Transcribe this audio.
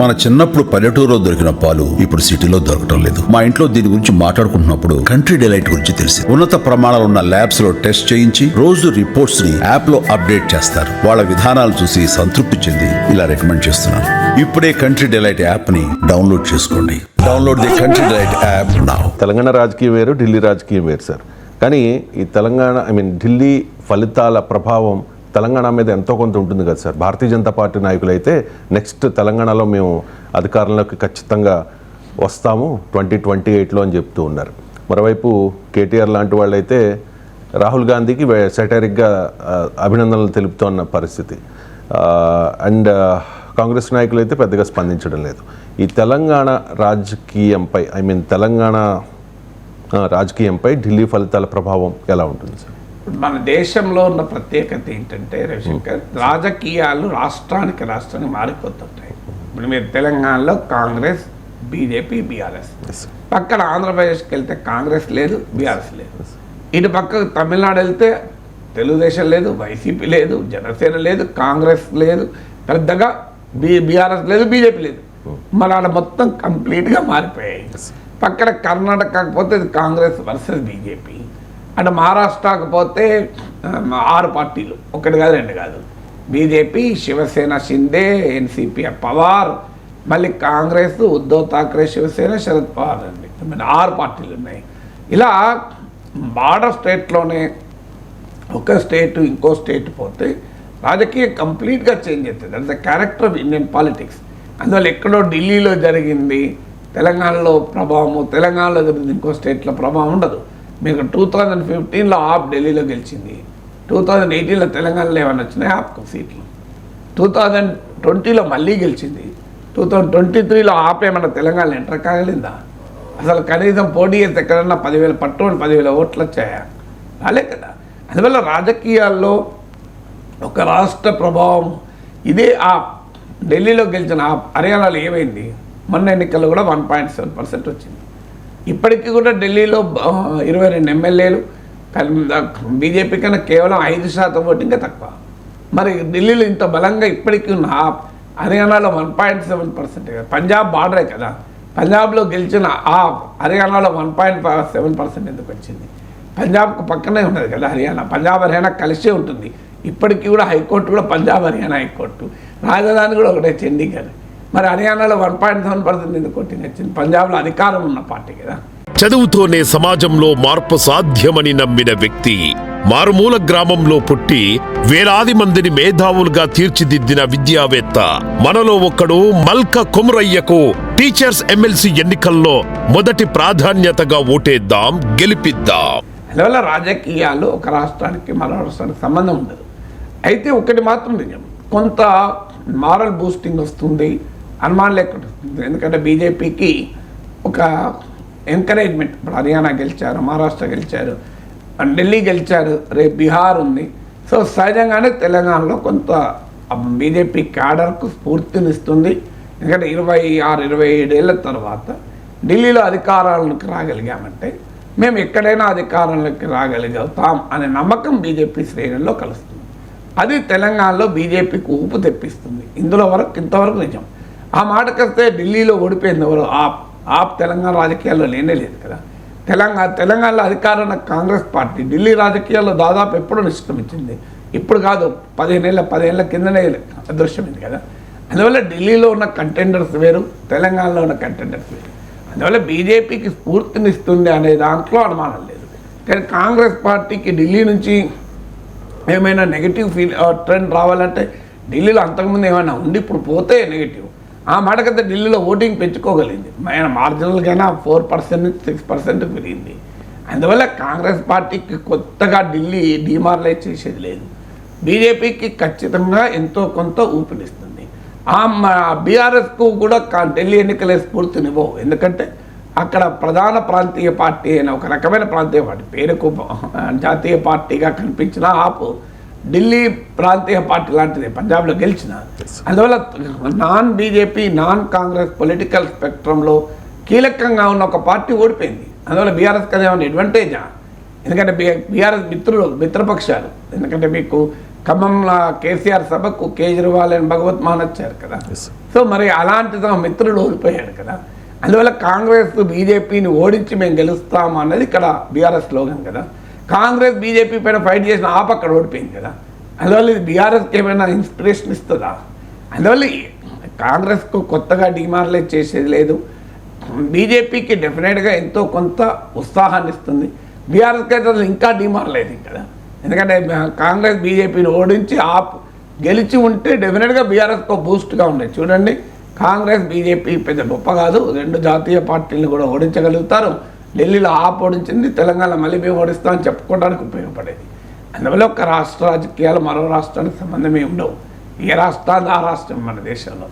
మన చిన్నప్పుడు పల్లెటూరులో దొరికిన పాలు ఇప్పుడు సిటీలో దొరకటం లేదు. మా ఇంట్లో దీని గురించి మాట్లాడుకుంటున్నప్పుడు కంట్రీ డిలైట్ గురించి తెలిసి ఉన్నత ప్రమాణాలు ఉన్న ల్యాబ్స్లో టెస్ట్ చేయించి రోజు రిపోర్ట్స్ని యాప్లో అప్డేట్ చేస్తారు. వాళ్ళ విధానాలు చూసి సంతృప్తి చెంది ఇలా రికమెండ్ చేస్తున్నాను. ఇప్పుడే కంట్రీ డిలైట్ యాప్ని డౌన్లోడ్ చేసుకోండి. Download the Country Delight app now Telangana రాజకీయం వేరు ఢిల్లీ రాజకీయం వేరు సార్. కానీ ఈ తెలంగాణ ఐ మీన్ ఢిల్లీ ఫలితాల ప్రభావం తెలంగాణ మీద ఎంతో కొంత ఉంటుంది కదా సార్. భారతీయ జనతా పార్టీ నాయకులైతే నెక్స్ట్ తెలంగాణలో మేము అధికారంలోకి ఖచ్చితంగా వస్తాము ట్వంటీ ట్వంటీ ఎయిట్లో అని చెప్తూ ఉన్నారు. మరోవైపు కేటీఆర్ లాంటి వాళ్ళైతే రాహుల్ గాంధీకి సెటరిక్గా అభినందనలు తెలుపుతున్న పరిస్థితి. అండ్ కాంగ్రెస్ నాయకులు అయితే పెద్దగా స్పందించడం లేదు. ఈ తెలంగాణ రాజకీయంపై ఐ మీన్ తెలంగాణ రాజకీయంపై ఢిల్లీ ఫలితాల ప్రభావం ఎలా ఉంటుంది సార్? మన దేశంలో ఉన్న ప్రత్యేకత ఏంటంటే రవిశంకర్ రాజకీయాలు రాష్ట్రానికి రాష్ట్రానికి మారిపోతుంటాయి. ఇప్పుడు మీరు తెలంగాణలో కాంగ్రెస్ బీజేపీ బీఆర్ఎస్. పక్కన ఆంధ్రప్రదేశ్కి వెళ్తే కాంగ్రెస్ లేదు బీఆర్ఎస్ లేదు. ఇటు పక్క తమిళనాడు వెళ్తే తెలుగుదేశం లేదు వైసీపీ లేదు జనసేన లేదు కాంగ్రెస్ లేదు పెద్దగా బీ బీఆర్ఎస్ లేదు బీజేపీ లేదు. మన ఆడ మొత్తం కంప్లీట్గా మారిపోయాయి. పక్కన కర్ణాటక కాకపోతే కాంగ్రెస్ వర్సెస్ బీజేపీ. అంటే మహారాష్ట్రకు పోతే ఆరు పార్టీలు. ఒకటి కాదు రెండు కాదు. బీజేపీ శివసేన షిందే ఎన్సీపీ పవార్ మళ్ళీ కాంగ్రెస్ ఉద్ధవ్ థాక్రే శివసేన శరద్ పవార్ అండి. ఆరు పార్టీలు ఉన్నాయి. ఇలా బార్డర్ స్టేట్లోనే ఒక స్టేట్ ఇంకో స్టేట్ పోతే రాజకీయం కంప్లీట్గా చేంజ్ అవుతుంది. That the character of Indian politics అందువల్ల ఎక్కడో ఢిల్లీలో జరిగింది తెలంగాణలో ప్రభావము తెలంగాణలో జరిగింది ఇంకో స్టేట్లో ప్రభావం ఉండదు. మీకు టూ థౌజండ్ ఫిఫ్టీన్లో ఆప్ ఢిల్లీలో గెలిచింది. టూ థౌజండ్ ఎయిటీన్లో తెలంగాణలో ఏమైనా వచ్చినాయి? ఆప్కు సీట్లు. టూ థౌజండ్ ట్వంటీలో మళ్ళీ గెలిచింది. టూ థౌజండ్ ట్వంటీ త్రీలో ఆప్ ఏమన్నా తెలంగాణలో ఎంటర్ కాగలిందా? అసలు కనీసం పోటీ చేస్తే ఎక్కడన్నా పదివేల పట్టుకొని పదివేల ఓట్లు వచ్చాయా? రాలే కదా. అందువల్ల రాజకీయాల్లో ఒక రాష్ట్ర ప్రభావం ఇదే ఆప్. ఢిల్లీలో గెలిచిన ఆప్ హర్యానాలో ఏమైంది? మొన్న ఎన్నికల్లో కూడా వన్ పాయింట్ సెవెన్ పర్సెంట్ వచ్చింది. ఇప్పటికీ కూడా ఢిల్లీలో ఇరవై రెండు ఎమ్మెల్యేలు బీజేపీ కన్నా కేవలం ఐదు శాతం ఓటింగ్ తక్కువ. మరి ఢిల్లీలో ఇంత బలంగా ఇప్పటికీ ఉన్న హర్యానాలో one point seven percent Punjab బార్డరే కదా. పంజాబ్లో గెలిచిన ఆ హర్యానాలో వన్ పాయింట్ సెవెన్ పర్సెంట్ ఎందుకు వచ్చింది? పంజాబ్కు పక్కనే ఉన్నది కదా హర్యానా. పంజాబ్ హర్యానా కలిసే ఉంటుంది. ఇప్పటికీ కూడా హైకోర్టు కూడా పంజాబ్ హర్యానా హైకోర్టు. రాజధాని కూడా ఒకటే చండీగఢ్. మరి హర్యానాలో వన్ పాయింట్ సెవెన్ పర్సెంట్ ఎందుకు కొట్టింది? వచ్చింది పంజాబ్లో అధికారం ఉన్న పార్టీ కదా. చదువుతోనే సమాజంలో మార్పు సాధ్యమని నమ్మిన వ్యక్తి మారుమూల గ్రామంలో పుట్టి వేలాది మందిని మేధావులుగా తీర్చిదిద్దిన విద్యావేత్త. మనలో ఒకడు మల్క కుమరయ్యకు టీచర్స్ ఎమ్మెల్సీ ఎన్నికల్లో మొదటి ప్రాధాన్యతగా ఓటేద్దాం గెలిపిద్దాం. అందువల్ల రాజకీయాలు ఒక రాష్ట్రానికి మరో రాష్ట్రానికి సంబంధం ఉండదు. అయితే ఒకటి మాత్రం నిజం. కొంత మారల్ బూస్టింగ్ వస్తుంది. అనుమానం లేకుండా. ఎందుకంటే బీజేపీకి ఒక ఎంకరేజ్మెంట్ ఇప్పుడు హర్యానా గెలిచారు మహారాష్ట్ర గెలిచారు ఢిల్లీ గెలిచారు రేపు బీహార్ ఉంది. సో సహజంగానే తెలంగాణలో కొంత బీజేపీ క్యాడర్కు స్ఫూర్తినిస్తుంది. ఎందుకంటే ఇరవై ఆరు ఇరవై ఏడేళ్ళ తర్వాత ఢిల్లీలో అధికారాలకు రాగలిగామంటే మేము ఎక్కడైనా అధికారంలోకి రాగలుగుతాం అనే నమ్మకం బీజేపీ శ్రేణుల్లో కలుస్తుంది. అది తెలంగాణలో బీజేపీకి ఊపు తెప్పిస్తుంది. ఇందులో వరకు ఇంతవరకు నిజం. ఆ మాటకొస్తే ఢిల్లీలో ఓడిపోయింది ఎవరు. ఆప్ ఆప్ తెలంగాణ రాజకీయాల్లో లేనే లేదు కదా. తెలంగాణ తెలంగాణలో అధికారం ఉన్న కాంగ్రెస్ పార్టీ ఢిల్లీ రాజకీయాల్లో దాదాపు ఎప్పుడూ నిష్క్రమించింది. ఇప్పుడు కాదు పదిహేనేళ్ళ పదిహేళ్ళ కిందనే అదృశ్యమైంది కదా. అందువల్ల ఢిల్లీలో ఉన్న కంటెండర్స్ వేరు తెలంగాణలో ఉన్న కంటెండర్స్ వేరు. అందువల్ల బీజేపీకి స్ఫూర్తినిస్తుంది అనే దాంట్లో అనుమానం లేదు. కానీ కాంగ్రెస్ పార్టీకి ఢిల్లీ నుంచి ఏమైనా నెగిటివ్ ఫీల్ ట్రెండ్ రావాలంటే ఢిల్లీలో అంతకుముందు ఏమైనా ఉండి ఇప్పుడు పోతే నెగిటివ్ ఆ మాటకైతే ఢిల్లీలో ఓటింగ్ పెంచుకోగలిగింది. ఆయన మార్జినల్కైనా ఫోర్ పర్సెంట్ నుంచి సిక్స్ పర్సెంట్ పెరిగింది. అందువల్ల కాంగ్రెస్ పార్టీకి కొత్తగా ఢిల్లీ డిమారలైజ్ చేసేది లేదు. బీజేపీకి ఖచ్చితంగా ఎంతో కొంత ఊపినిస్తుంది ఆ బీఆర్ఎస్కు కూడా కా- ఢిల్లీ ఎన్నికలే స్ఫూర్తినివ్వవు. ఎందుకంటే అక్కడ ప్రధాన ప్రాంతీయ పార్టీ అయిన ఒక రకమైన ప్రాంతీయ పార్టీ పేరుకు జాతీయ పార్టీగా కనిపించిన ఆపు ఢిల్లీ ప్రాంతీయ పార్టీ లాంటిది పంజాబ్లో గెలిచిన. అందువల్ల non BJP non Congress political స్పెక్ట్రంలో కీలకంగా ఉన్న ఒక పార్టీ ఓడిపోయింది. అందువల్ల బీఆర్ఎస్ కదా ఏమైనా అడ్వాంటేజా ఎందుకంటే బీ బీఆర్ఎస్ మిత్రులు మిత్రపక్షాలు. ఎందుకంటే మీకు ఖమ్మంలో కేసీఆర్ సభకు కేజ్రీవాల్ అని భగవత్ మాన్ వచ్చారు కదా. సో మరి అలాంటి తమ మిత్రుడు ఓడిపోయాడు కదా. అందువల్ల కాంగ్రెస్ బీజేపీని ఓడించి మేము గెలుస్తాం అన్నది ఇక్కడ బీఆర్ఎస్ స్లోగన్ కదా. కాంగ్రెస్ బీజేపీ పైన ఫైట్ చేసిన ఆప్ అక్కడ ఓడిపోయింది కదా. అందువల్ల ఇది బీఆర్ఎస్కి ఏమైనా ఇన్స్పిరేషన్ ఇస్తుందా? అందువల్ల కాంగ్రెస్కు కొత్తగా డిమార్లైజ్ చేసేది లేదు. బీజేపీకి డెఫినెట్గా ఎంతో కొంత ఉత్సాహాన్ని ఇస్తుంది. బీఆర్ఎస్కి అయితే అసలు ఇంకా డిమారలైజ్ కదా. ఎందుకంటే కాంగ్రెస్ బీజేపీని ఓడించి ఆప్ గెలిచి ఉంటే డెఫినెట్గా బీఆర్ఎస్కి బూస్ట్గా ఉండేది. చూడండి కాంగ్రెస్ బీజేపీ పెద్ద గొప్ప కాదు. రెండు జాతీయ పార్టీలను కూడా ఓడించగలుగుతారు. ఢిల్లీలో ఆప్ ఓడించింది తెలంగాణ మళ్ళీ మేము ఓడిస్తామని చెప్పుకోవడానికి ఉపయోగపడేది. అందువల్ల ఒక రాష్ట్ర రాజకీయాలు మరో రాష్ట్రానికి సంబంధమే ఉండవు. ఏ రాష్ట్రాన్ని ఆ రాష్ట్రం మన దేశంలో.